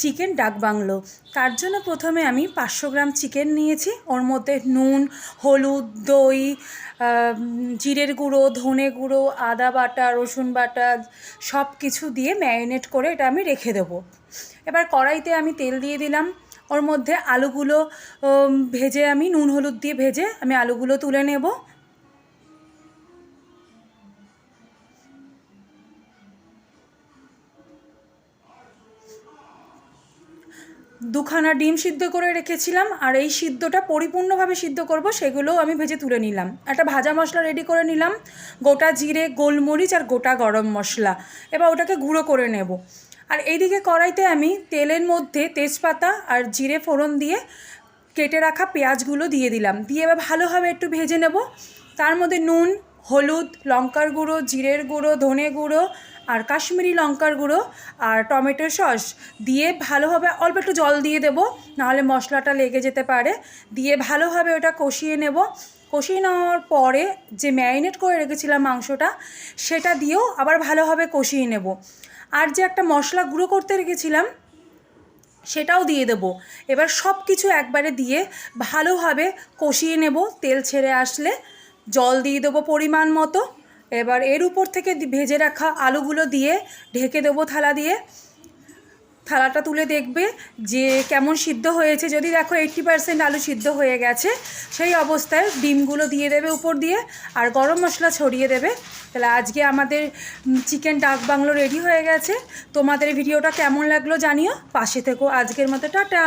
Chicken ডাক bungalow. তার জন্য প্রথমে আমি পাঁচশো গ্রাম চিকেন নিয়েছি। ওর মধ্যে নুন, হলুদ, দই জিরের গুঁড়ো, ধনে গুঁড়ো, আদা বাটা, রসুন বাটা সব কিছু দিয়ে ম্যারিনেট করে এটা আমি রেখে দেবো। এবার কড়াইতে আমি তেল দিয়ে দিলাম। ওর মধ্যে আলুগুলো ভেজে আমি নুন, হলুদ দিয়ে ভেজে আমি আলুগুলো তুলে নেব। দুখানা ডিম সিদ্ধ করে রেখেছিলাম আর এই সিদ্ধটা পরিপূর্ণভাবে সিদ্ধ করব, সেগুলোও আমি ভেজে তুলে নিলাম। একটা ভাজা মশলা রেডি করে নিলাম, গোটা জিরে, গোলমরিচ আর গোটা গরম মশলা। এবার ওটাকে গুঁড়ো করে নেব। আর এইদিকে কড়াইতে আমি তেলের মধ্যে তেজপাতা আর জিরে ফোড়ন দিয়ে কেটে রাখা পেঁয়াজগুলো দিয়ে দিলাম। দিয়ে এবার ভালোভাবে একটু ভেজে নেব। তার মধ্যে নুন হলুদ লঙ্কার গুঁড়ো, জিরের গুঁড়ো, ধনে গুঁড়ো আর কাশ্মীরি লঙ্কার গুঁড়ো আর টমেটো সস দিয়ে ভালোভাবে অল্প একটু জল দিয়ে দেবো, নাহলে মশলাটা লেগে যেতে পারে। দিয়ে ভালোভাবে ওটা কষিয়ে নেব। কষিয়ে নেওয়ার পরে যে ম্যারিনেট করে রেখেছিলাম মাংসটা, সেটা দিয়েও আবার ভালোভাবে কষিয়ে নেব। আর যে একটা মশলা গুঁড়ো করতে রেখেছিলাম, সেটাও দিয়ে দেবো। এবার সব কিছু একবারে দিয়ে ভালোভাবে কষিয়ে নেব তেল ছেড়ে আসলে। জল দিয়ে দেবো পরিমাণ মতো। এবার এর উপর থেকে ভেজে রাখা আলুগুলো দিয়ে ঢেকে দেবো থালা দিয়ে। থালাটা তুলে দেখবে যে কেমন সিদ্ধ হয়েছে। যদি দেখো এইট্টি পার্সেন্ট আলু সিদ্ধ হয়ে গেছে, সেই অবস্থায় ডিমগুলো দিয়ে দেবে উপর দিয়ে আর গরম মশলা ছড়িয়ে দেবে। তাহলে আজকে আমাদের চিকেন ডাক বাংলো রেডি হয়ে গেছে। তোমাদের ভিডিওটা কেমন লাগল জানিও। পাশে থেকো। আজকের মতো টাটা।